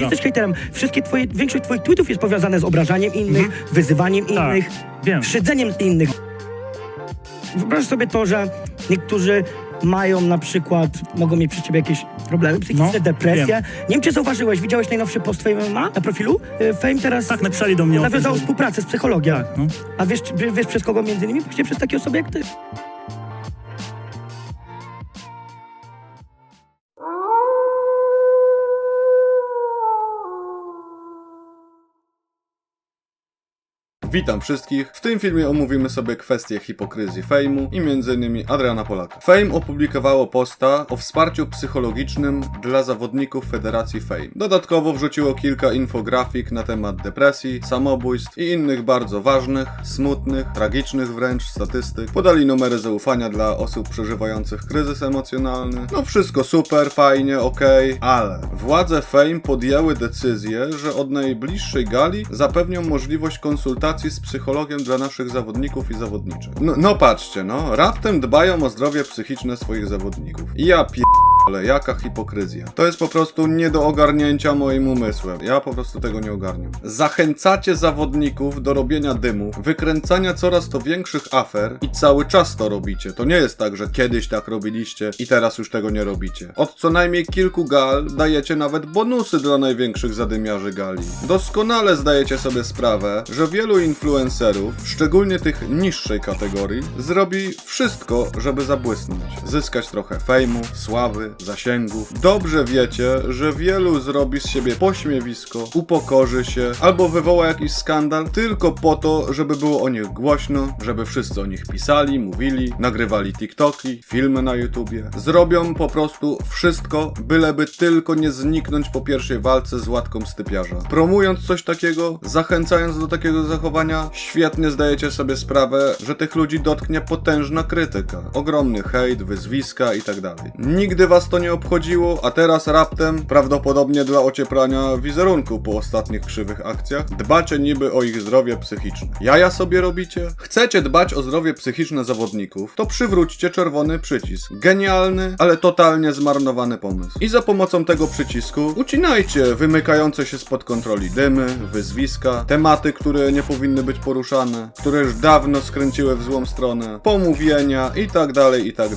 Jesteś hejterem. Wszystkie twoje, większość twoich tweetów jest powiązane z obrażaniem innych, wyzywaniem Tak, innych, wiem. szydzeniem innych. Wyobraź sobie to, że niektórzy mają na przykład, mogą mieć przy ciebie jakieś problemy psychiczne, No, depresję. wiem. Nie wiem, czy zauważyłeś, widziałeś najnowszy post twojej MMA na profilu? Y, Fame teraz Tak, napisali do mnie o tym, nawiązał że- współpracę z psychologiem. Tak, no. A wiesz, wiesz, wiesz przez kogo między innymi? Właśnie przez takie osoby jak ty. Witam wszystkich. W tym filmie omówimy sobie kwestię hipokryzji Fejmu i m.in. Adriana Polaka. Fame opublikowało posta o wsparciu psychologicznym dla zawodników Federacji Fame. Dodatkowo wrzuciło kilka infografik na temat depresji, samobójstw i innych bardzo ważnych, smutnych, tragicznych wręcz statystyk. Podali numery zaufania dla osób przeżywających kryzys emocjonalny. No wszystko super, fajnie, okej, ale władze Fame podjęły decyzję, że od najbliższej gali zapewnią możliwość konsultacji z psychologiem dla naszych zawodników i zawodniczek. No, no patrzcie, no, raptem dbają o zdrowie psychiczne swoich zawodników. I ja pier... Ale jaka hipokryzja. To jest po prostu nie do ogarnięcia moim umysłem. Ja po prostu tego nie ogarniam. Zachęcacie zawodników do robienia dymu, wykręcania coraz to większych afer i cały czas to robicie. To nie jest tak, że kiedyś tak robiliście i teraz już tego nie robicie. Od co najmniej kilku gal dajecie nawet bonusy dla największych zadymiarzy gali. Doskonale zdajecie sobie sprawę, że wielu influencerów, szczególnie tych niższej kategorii, zrobi wszystko, żeby zabłysnąć. Zyskać trochę fejmu, sławy, zasięgu. Dobrze wiecie, że wielu zrobi z siebie pośmiewisko, upokorzy się albo wywoła jakiś skandal tylko po to, żeby było o nich głośno, żeby wszyscy o nich pisali, mówili, nagrywali TikToki, filmy na YouTubie. Zrobią po prostu wszystko, byleby tylko nie zniknąć po pierwszej walce z łatką stypiarza. Promując coś takiego, zachęcając do takiego zachowania, świetnie zdajecie sobie sprawę, że tych ludzi dotknie potężna krytyka. Ogromny hejt, wyzwiska i tak. Nigdy was to nie obchodziło, a teraz raptem, prawdopodobnie dla ocieplania wizerunku po ostatnich krzywych akcjach, dbacie niby o ich zdrowie psychiczne. Jaja sobie robicie? Chcecie dbać o zdrowie psychiczne zawodników? To przywróćcie czerwony przycisk. Genialny, ale totalnie zmarnowany pomysł. I za pomocą tego przycisku ucinajcie wymykające się spod kontroli dymy, wyzwiska, tematy, które nie powinny być poruszane, które już dawno skręciły w złą stronę, pomówienia i tak dalej, i tak.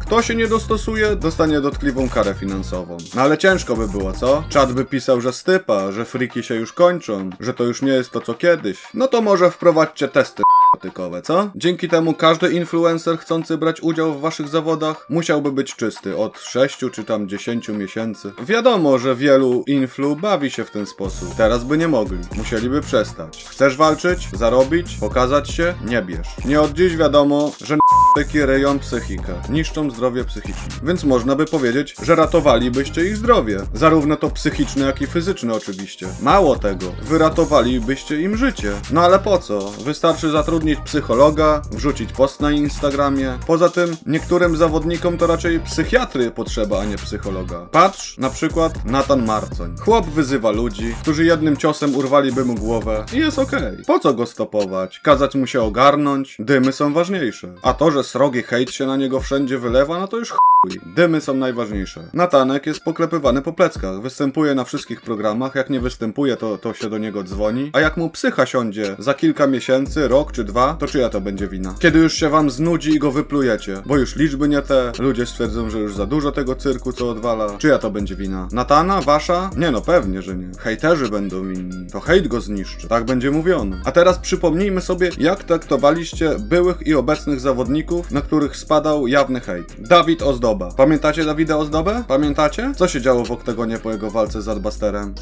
Kto się nie dostosuje, dostanie dotkliwą karę finansową. No ale ciężko by było, co? Czad by pisał, że stypa, że friki się już kończą, że to już nie jest to co kiedyś. No to może wprowadźcie testy narkotykowe, co? Dzięki temu każdy influencer chcący brać udział w waszych zawodach musiałby być czysty od 6 czy tam 10 miesięcy. Wiadomo, że wielu influ bawi się w ten sposób. Teraz by nie mogli. Musieliby przestać. Chcesz walczyć? Zarobić? Pokazać się? Nie bierz. Nie od dziś wiadomo, że narkotyki rejon psychikę. Niszczą zdrowie psychiczne. Więc można by powiedzieć, że ratowalibyście ich zdrowie. Zarówno to psychiczne, jak i fizyczne oczywiście. Mało tego, wyratowalibyście im życie. No ale po co? Wystarczy zatrudnić psychologa, wrzucić post na Instagramie. Poza tym, niektórym zawodnikom to raczej psychiatry potrzeba, a nie psychologa. Patrz, na przykład Nathan Marcoń. Chłop wyzywa ludzi, którzy jednym ciosem urwaliby mu głowę i jest okej. Po co go stopować? Kazać mu się ogarnąć? Dymy są ważniejsze. A to, że srogi hejt się na niego wszędzie wylewa, no to już chuj. Dymy są najważniejsze. Natanek jest poklepywany po pleckach. Występuje na wszystkich programach. Jak nie występuje, to, to się do niego dzwoni. A jak mu psycha siądzie za kilka miesięcy, rok czy dwa, to czyja to będzie wina? Kiedy już się wam znudzi i go wyplujecie, bo już liczby nie te, ludzie stwierdzą, że już za dużo tego cyrku, co odwala. Czyja to będzie wina? Natana? Wasza? Nie no, pewnie, że nie. Hejterzy będą winni. To hejt go zniszczy. Tak będzie mówione. A teraz przypomnijmy sobie, jak traktowaliście byłych i obecnych zawodników, na których spadał jawny hejt. Dawid Ozdoba. Pamiętacie Dawida Ozdobę? Pamiętacie? Co się działo w oktagonie po jego walce z Adbusterem?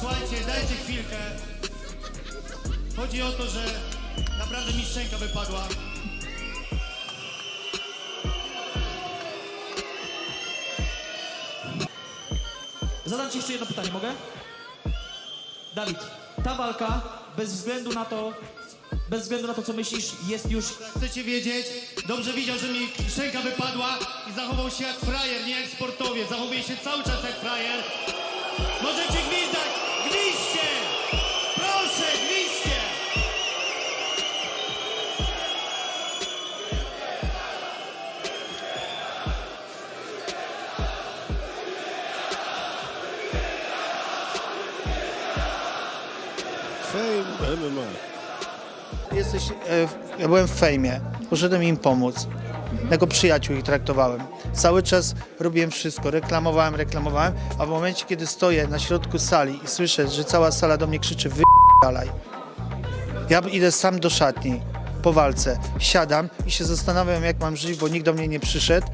Słuchajcie, dajcie chwilkę. Chodzi o to, że naprawdę mi szczęka wypadła. Zadam ci jeszcze jedno pytanie, mogę? Dawid, ta walka, bez względu na to, bez względu na to, co myślisz, jest już Chcecie wiedzieć? Dobrze widział, że mi szczęka wypadła zachował się jak frajer, nie jak sportowiec. Zachowuje się cały czas jak frajer. Możecie gwizdać! Gwizdźcie! Proszę, gwizdźcie! Fame MMA. Jesteś, e, ja byłem w fejmie, poszedłem im pomóc. Jako przyjaciół ich traktowałem. Cały czas robiłem wszystko, reklamowałem, reklamowałem, a w momencie, kiedy stoję na środku sali i słyszę, że cała sala do mnie krzyczy dalej. Ja idę sam do szatni po walce, siadam i się zastanawiam, jak mam żyć, bo nikt do mnie nie przyszedł.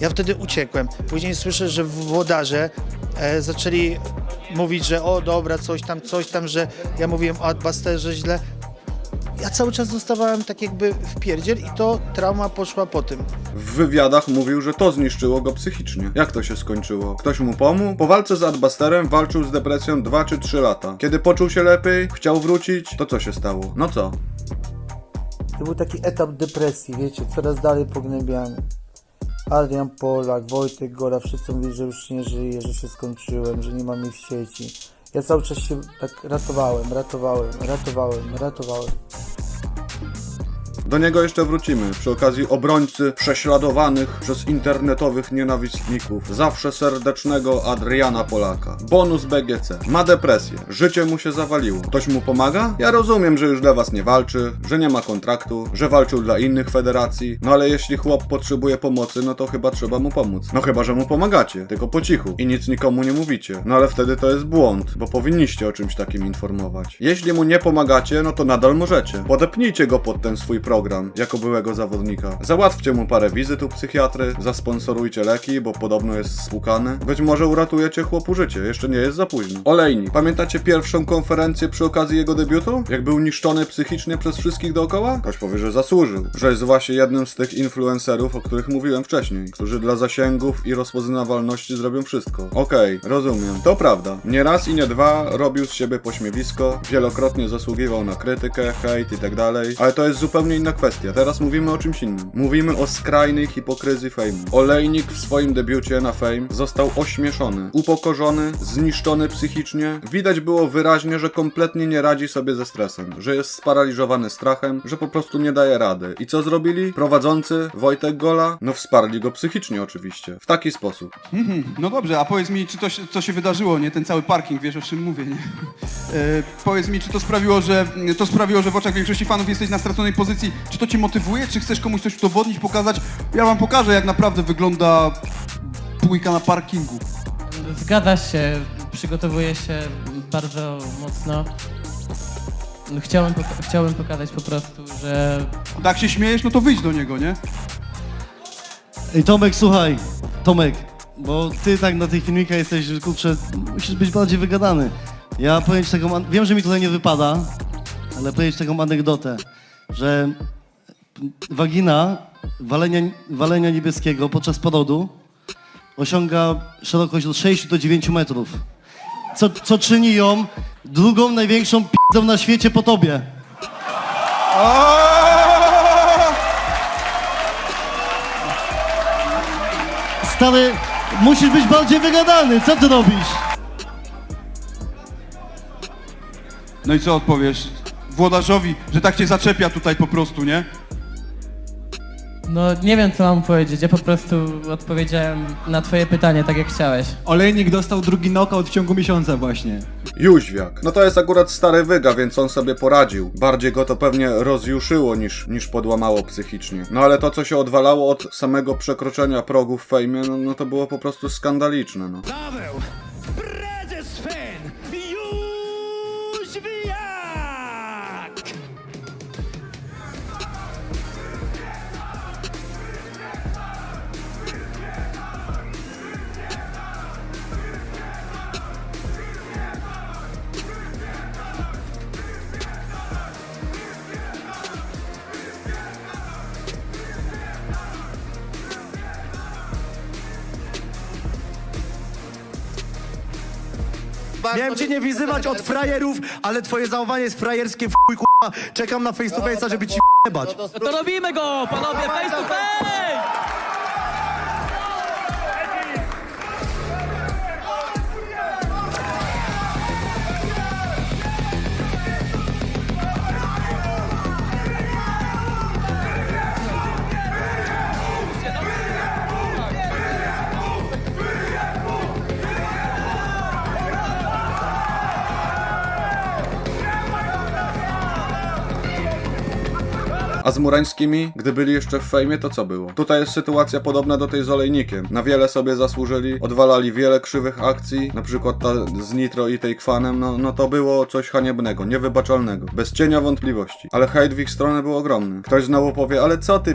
Ja wtedy uciekłem. Później słyszę, że włodarze e, zaczęli mówić, że o dobra, coś tam, coś tam, że ja mówiłem o Adbusterze źle. Ja cały czas dostawałem tak jakby w pierdziel i to trauma poszła po tym. W wywiadach mówił, że to zniszczyło go psychicznie. Jak to się skończyło? Ktoś mu pomógł? Po walce z Adbusterem walczył z depresją 2 czy 3 lata. Kiedy poczuł się lepiej, chciał wrócić, to co się stało? No co? To był taki etap depresji, wiecie, coraz dalej pognębiany. Adrian Polak, Wojtek Gola, wszyscy mówili, że już nie żyję, że się skończyłem, że nie mam jej w sieci. Ja cały czas się tak ratowałem, ratowałem, ratowałem, ratowałem. Do niego jeszcze wrócimy, przy okazji obrońcy prześladowanych przez internetowych nienawistników, zawsze serdecznego Adriana Polaka. Bonus BGC. Ma depresję, życie mu się zawaliło. Ktoś mu pomaga? Ja rozumiem, że już dla was nie walczy, że nie ma kontraktu, że walczył dla innych federacji, no ale jeśli chłop potrzebuje pomocy, no to chyba trzeba mu pomóc. No chyba, że mu pomagacie, tylko po cichu i nic nikomu nie mówicie. No ale wtedy to jest błąd, bo powinniście o czymś takim informować. Jeśli mu nie pomagacie, no to nadal możecie. Podepnijcie go pod ten swój program jako byłego zawodnika. Załatwcie mu parę wizyt u psychiatry, zasponsorujcie leki, bo podobno jest spłukany. Być może uratujecie chłopu życie, jeszcze nie jest za późno. Olejnik. Pamiętacie pierwszą konferencję przy okazji jego debiutu? Jak był niszczony psychicznie przez wszystkich dookoła? Ktoś powie, że zasłużył. Że jest właśnie jednym z tych influencerów, o których mówiłem wcześniej, którzy dla zasięgów i rozpoznawalności zrobią wszystko. Okej, rozumiem. To prawda. Nie raz i nie dwa robił z siebie pośmiewisko, wielokrotnie zasługiwał na krytykę, hejt i tak dalej, ale to jest zupełnie inna kwestia. Teraz mówimy o czymś innym. Mówimy o skrajnej hipokryzji Fame'u. Olejnik w swoim debiucie na Fame został ośmieszony, upokorzony, zniszczony psychicznie. Widać było wyraźnie, że kompletnie nie radzi sobie ze stresem, że jest sparaliżowany strachem, że po prostu nie daje rady. I co zrobili? Prowadzący Wojtek Gola? No wsparli go psychicznie oczywiście. W taki sposób. No dobrze, a powiedz mi, czy to co się wydarzyło, nie? Ten cały parking, wiesz o czym mówię, nie? E, powiedz mi, czy to sprawiło, że to sprawiło, że w oczach większości fanów jesteś na straconej pozycji? Czy to cię motywuje? Czy chcesz komuś coś udowodnić, pokazać? Ja wam pokażę, jak naprawdę wygląda pójka na parkingu. Zgadza się, przygotowuję się bardzo mocno. No, Chciałem, poka- chciałem pokazać po prostu, że Tak się śmiejesz, no to wyjdź do niego, nie? Ej Tomek, słuchaj, Tomek, bo ty tak na tych filmikach jesteś, że kurczę, musisz być bardziej wygadany. Ja powiem ci taką, an- wiem, że mi tutaj nie wypada, ale powiem ci taką anegdotę, że wagina walenia, walenia niebieskiego podczas porodu osiąga szerokość od 6 do 9 metrów, co, co czyni ją drugą największą p***ą na świecie po tobie. Stary, musisz być bardziej wygadany, co ty robisz? No i co odpowiesz? Włodarzowi, że tak cię zaczepia tutaj po prostu, nie? no nie wiem co mam powiedzieć. Ja po prostu odpowiedziałem na twoje pytanie tak jak chciałeś. Olejnik dostał drugi knockout w ciągu miesiąca właśnie. Jóźwiak. No to jest akurat stary wyga, więc on sobie poradził. Bardziej go to pewnie rozjuszyło niż, niż podłamało psychicznie. No ale to, co się odwalało od samego przekroczenia progu w fejmie, no, no to było po prostu skandaliczne, no. Paweł, Miałem cię nie wyzywać od frajerów, ale twoje zachowanie jest frajerskie w chuj, k***a. Czekam na face to face'a, żeby ci jebać. No to robimy go, panowie, face to face! A z Murańskimi, gdy byli jeszcze w fejmie, to co było? Tutaj jest sytuacja podobna do tej z Olejnikiem. Na wiele sobie zasłużyli, odwalali wiele krzywych akcji, na przykład ta z Nitro i tej Kwanem, no, no to było coś haniebnego, niewybaczalnego, bez cienia wątpliwości. Ale hejt w ich stronę był ogromny. Ktoś znowu powie, ale co ty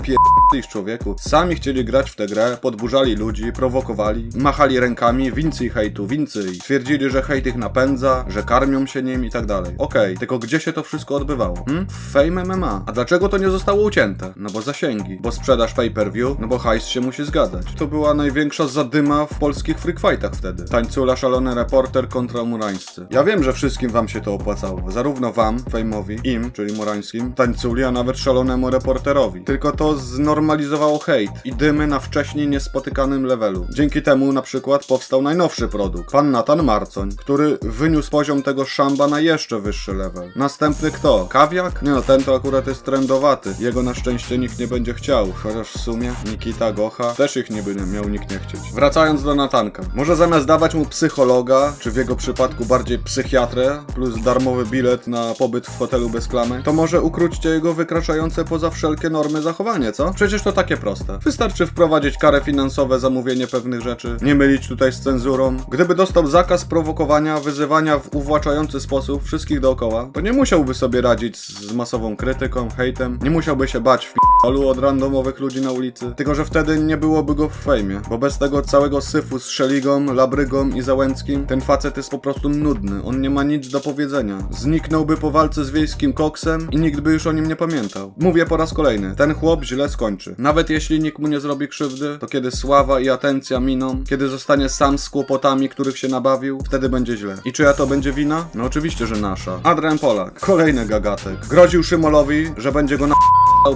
pierdolisz człowieku? Sami chcieli grać w tę grę, podburzali ludzi, prowokowali, machali rękami, więcej hejtu, więcej. Twierdzili, że hejt ich napędza, że karmią się nim i tak dalej. Okej, tylko gdzie się to wszystko odbywało? Hmm? W Fame MMA. A dlaczego to nie zostało ucięte? No bo zasięgi, bo sprzedaż pay-per-view, no bo hajs się musi zgadzać. To była największa zadyma w polskich freak fightach wtedy. Tańcula, szalony reporter kontra murańscy. Ja wiem, że wszystkim wam się to opłacało. Zarówno wam, Fame'owi, im, czyli murańskim, tańculi, a nawet szalonemu reporterowi. Tylko to znormalizowało hejt i dymy na wcześniej niespotykanym levelu. Dzięki temu na przykład powstał najnowszy produkt, pan Nathan Marcoń, który wyniósł poziom tego szamba na jeszcze wyższy level. Następny kto? Kawiak? Nie no, ten to akurat jest trendowaty. Jego na szczęście nikt nie będzie chciał, chociaż w sumie Nikita Gocha też ich niby nie miał nikt nie chcieć. Wracając do Natanka. Może zamiast dawać mu psychologa, czy w jego przypadku bardziej psychiatrę, plus darmowy bilet na pobyt w hotelu bez klamy, to może ukróćcie jego wykraczające poza wszelkie normy zachowanie, co? Przecież to takie proste. Wystarczy wprowadzić karę finansowe za mówienie pewnych rzeczy, nie mylić tutaj z cenzurą. Gdyby dostał zakaz prowokowania, wyzywania w uwłaczający sposób wszystkich dookoła, to nie musiałby sobie radzić z, masową krytyką, hejtem, nie musiałby się bać w olu od randomowych ludzi na ulicy. Tylko, że wtedy nie byłoby go w fejmie, bo bez tego całego syfu z Szeligą, Labrygą i Załęckim, ten facet jest po prostu nudny, on nie ma nic do powiedzenia. Zniknąłby po walce z wiejskim koksem i nikt by już o nim nie pamiętał. Mówię po raz kolejny, ten chłop źle skończy. Nawet jeśli nikt mu nie zrobi krzywdy, to kiedy sława i atencja miną, kiedy zostanie sam z kłopotami, których się nabawił, wtedy będzie źle. I czyja to będzie wina? No oczywiście, że nasza. Adrian Polak, kolejny gagatek. Groził Szymolowi, że będzie go na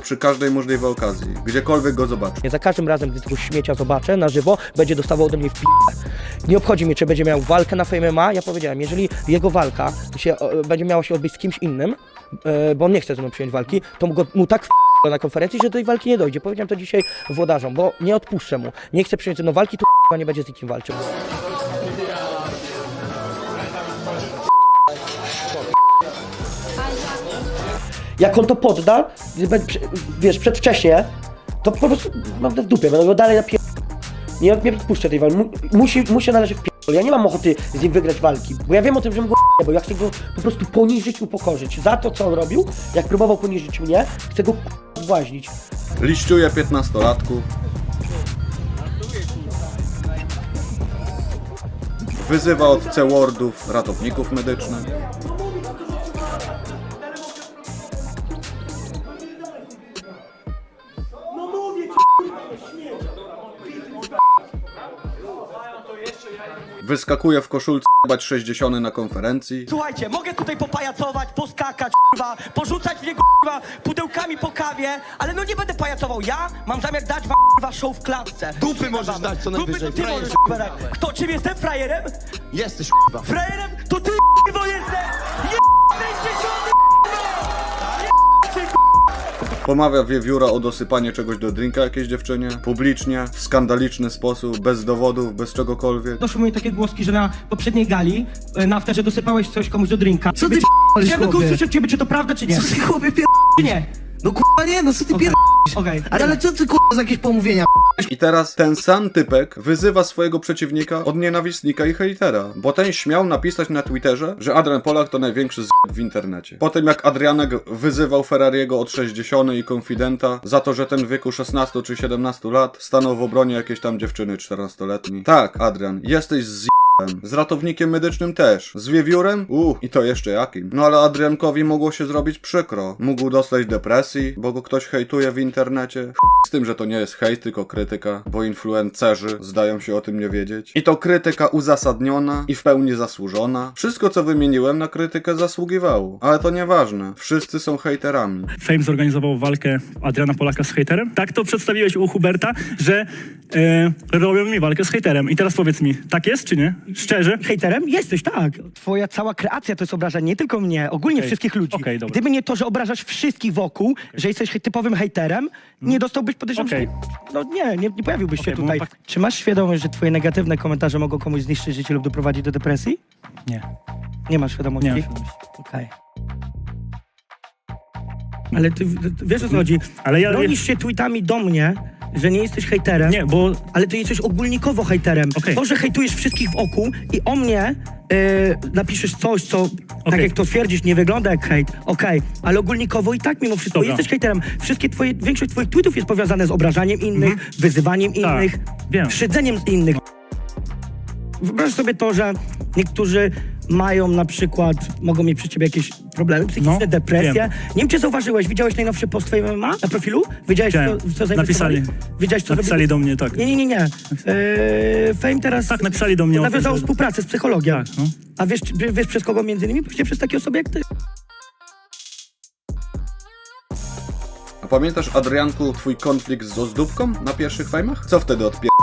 przy każdej możliwej okazji, gdziekolwiek go zobaczy. Nie za każdym razem, gdy tego śmiecia zobaczę na żywo, będzie dostawał ode mnie w p***. Nie obchodzi mnie, czy będzie miał walkę na Fame. Ja powiedziałem, jeżeli jego walka się, e, będzie miała się odbyć z kimś innym, e, bo on nie chce ze mną przyjąć walki, to mu, go, mu tak w na konferencji, że do tej walki nie dojdzie. Powiedziałem to dzisiaj włodarzom, bo nie odpuszczę mu. Nie chce przyjąć mną walki, to nie będzie z nikim walczył. Jak on to podda, wiesz, przedwcześnie, to po prostu mam w dupie, będę go dalej napier... Nie, nie odpuszczę tej walki. Mu, musi, musi należeć w. Ja nie mam ochoty z nim wygrać walki, bo ja wiem o tym, że mu go bo ja chcę go po prostu poniżyć, upokorzyć. Za to, co on robił, jak próbował poniżyć mnie, chcę go zbłaźnić. Liściuje 15-latków. Wyzywa od C-wordów ratowników medycznych. Wyskakuje w koszulce bać 60 na konferencji. Słuchajcie, mogę tutaj popajacować, poskakać, kurwa, porzucać w niego, kurwa, pudełkami po kawie, ale no nie będę pajacował. Ja mam zamiar dać wam, kurwa, show w klatce. Dupy możesz dać co Dupy najwyżej, to ty frajerze, możesz, kurwa, dać. Kto, czym jestem? Frajerem? Jesteś k***wa. Frajerem? To ty, kurwa! Jesteś Pomawia wiewióra o dosypanie czegoś do drinka jakiejś dziewczynie. Publicznie, w skandaliczny sposób, bez dowodów, bez czegokolwiek. Doszły mi takie głoski, że na poprzedniej gali, e, na afterze dosypałeś coś komuś do drinka. Co ty Chciałem tylko chłopie? usłyszeć od ciebie, czy to prawda, czy nie. Co ty chłopie pier... Czy nie? No k***a nie, no co ty pier... Okej. Ale, ale co ty k***a za jakieś pomówienia? I teraz ten sam typek wyzywa swojego przeciwnika od nienawistnika i hejtera, bo ten śmiał napisać na Twitterze, że Adrian Polak to największy z w internecie. Po tym jak Adrianek wyzywał Ferrariego od 60 i Confidenta za to, że ten w wieku 16 czy 17 lat stanął w obronie jakiejś tam dziewczyny 14-letniej. Tak, Adrian, jesteś z z ratownikiem medycznym też. Z wiewiórem? Uuu, i to jeszcze jakim. No ale Adriankowi mogło się zrobić przykro. Mógł dostać depresji, bo go ktoś hejtuje w internecie. Z tym, że to nie jest hejt, tylko krytyka, bo influencerzy zdają się o tym nie wiedzieć. I to krytyka uzasadniona i w pełni zasłużona. Wszystko, co wymieniłem, na krytykę zasługiwało. Ale to nieważne. Wszyscy są hejterami. Fame zorganizował walkę Adriana Polaka z hejterem. Tak to przedstawiłeś u Huberta, że e, robią mi walkę z hejterem. I teraz powiedz mi, tak jest czy nie? Szczerze? Hejterem? Jesteś, tak. Twoja cała kreacja to jest obrażanie nie tylko mnie, ogólnie Okej. wszystkich ludzi. Okej, dobra. Gdyby nie to, że obrażasz wszystkich wokół, że jesteś typowym hejterem, nie dostałbyś podejrzewam, Okej. że- No nie, nie, nie pojawiłbyś Okej, się bo tutaj. tak- Czy masz świadomość, że twoje negatywne komentarze mogą komuś zniszczyć życie lub doprowadzić do depresji? Nie. Nie masz świadomości? Nie mam świadomości. Okej. Ale ty, ty wiesz o co chodzi? Ale ja- Bronisz się tweetami do mnie, że nie jesteś hejterem. Nie, bo Ale ty jesteś ogólnikowo hejterem. Okej. To, że hejtujesz wszystkich wokół i o mnie e, napiszesz coś, co tak Okej. jak to twierdzisz, nie wygląda jak hejt. Okej, ale ogólnikowo i tak mimo wszystko Dobra. jesteś hejterem. Wszystkie twoje, większość twoich tweetów jest powiązane z obrażaniem innych, wyzywaniem Tak, innych, wiem. szydzeniem innych. Wyobraź sobie to, że niektórzy mają na przykład, mogą mieć przy ciebie jakieś problemy psychiczne, No, depresje. wiem. Nie wiem, czy zauważyłeś, widziałeś najnowszy post twojej MMA na profilu? Wiedziałeś, Widziałem. co, co zainwestowali? Napisali. Wiedziałeś, co napisali do mnie, tak. Nie, nie, nie, nie. Eee, Fame teraz Tak, napisali do mnie o tym, nawiązał że- współpracę z psychologiem. Tak, no. A wiesz, czy- wiesz przez kogo między innymi? Właśnie przez takie osoby jak ty. A pamiętasz, Adrianku, twój konflikt z ozdóbką na pierwszych fejmach? Co wtedy odpierdoliłeś?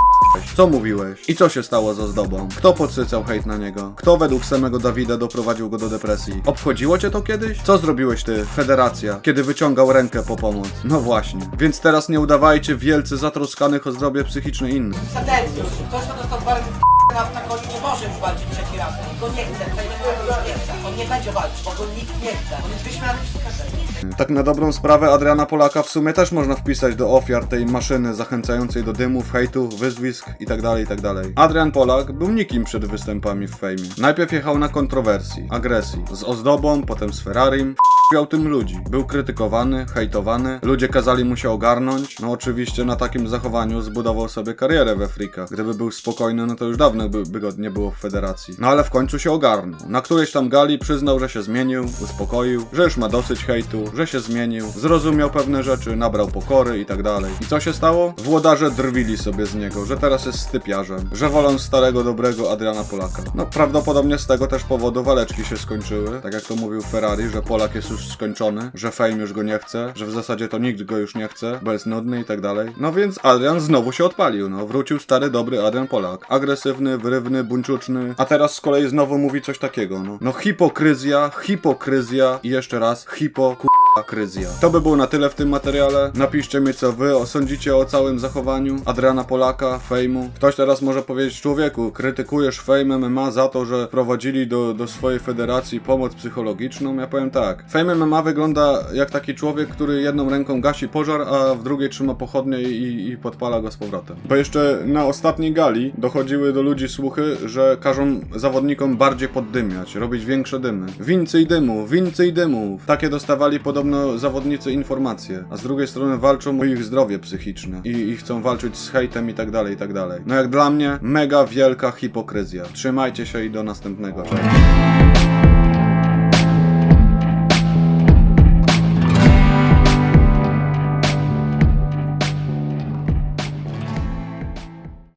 Co mówiłeś? I co się stało z ozdobą? Kto podsycał hejt na niego? Kto według samego Dawida doprowadził go do depresji? Obchodziło cię to kiedyś? Co zrobiłeś ty, federacja, kiedy wyciągał rękę po pomoc? No właśnie. Więc teraz nie udawajcie wielce zatroskanych o zdrowie psychiczne innych. Sadencjusz, ktoś to dostał razy na nie może już walczyć trzeci raz. Go nie chce, nie chce. On nie będzie bo go nikt nie chce. On jest wyśmiany. Tak na dobrą sprawę Adriana Polaka w sumie też można wpisać do ofiar tej maszyny zachęcającej do dymów, hejtu, wyzwisk itd. itd. Adrian Polak był nikim przed występami w fejmie. Najpierw jechał na kontrowersji, agresji, z ozdobą, potem z Ferrarim, Miał tym ludzi. Był krytykowany, hejtowany, ludzie kazali mu się ogarnąć. No oczywiście na takim zachowaniu zbudował sobie karierę we frikach. Gdyby był spokojny, no to już dawno by, by go nie było w federacji. No ale w końcu się ogarnął. Na którejś tam gali przyznał, że się zmienił, uspokoił, że już ma dosyć hejtu, że się zmienił, zrozumiał pewne rzeczy, nabrał pokory i tak dalej. I co się stało? Włodarze drwili sobie z niego, że teraz jest stypiarzem, że wolą starego, dobrego Adriana Polaka. No prawdopodobnie z tego też powodu waleczki się skończyły. Tak jak to mówił Ferrari, że Polak jest już skończony, że Fame już go nie chce, że w zasadzie to nikt go już nie chce, bo jest nudny i tak dalej. No więc Adrian znowu się odpalił, no. Wrócił stary, dobry Adrian Polak. Agresywny, wyrywny, buńczuczny, a teraz z kolei znowu mówi coś takiego, no. No hipokryzja, hipokryzja i jeszcze raz hipo... Kryzja. To by było na tyle w tym materiale. Napiszcie mi, co wy sądzicie o całym zachowaniu Adriana Polaka, Fejmu. Ktoś teraz może powiedzieć, człowieku, krytykujesz Fame MMA za to, że prowadzili do, do swojej federacji pomoc psychologiczną? Ja powiem tak. Fame MMA wygląda jak taki człowiek, który jedną ręką gasi pożar, a w drugiej trzyma pochodnie i, i podpala go z powrotem. Bo jeszcze na ostatniej gali dochodziły do ludzi słuchy, że każą zawodnikom bardziej poddymiać, robić większe dymy. Więcej dymu, więcej dymów. Takie dostawali podobno zawodnicy informacje, a z drugiej strony walczą o ich zdrowie psychiczne i, i chcą walczyć z hejtem i tak dalej, i tak dalej. No jak dla mnie, mega wielka hipokryzja. Trzymajcie się i do następnego. Cześć.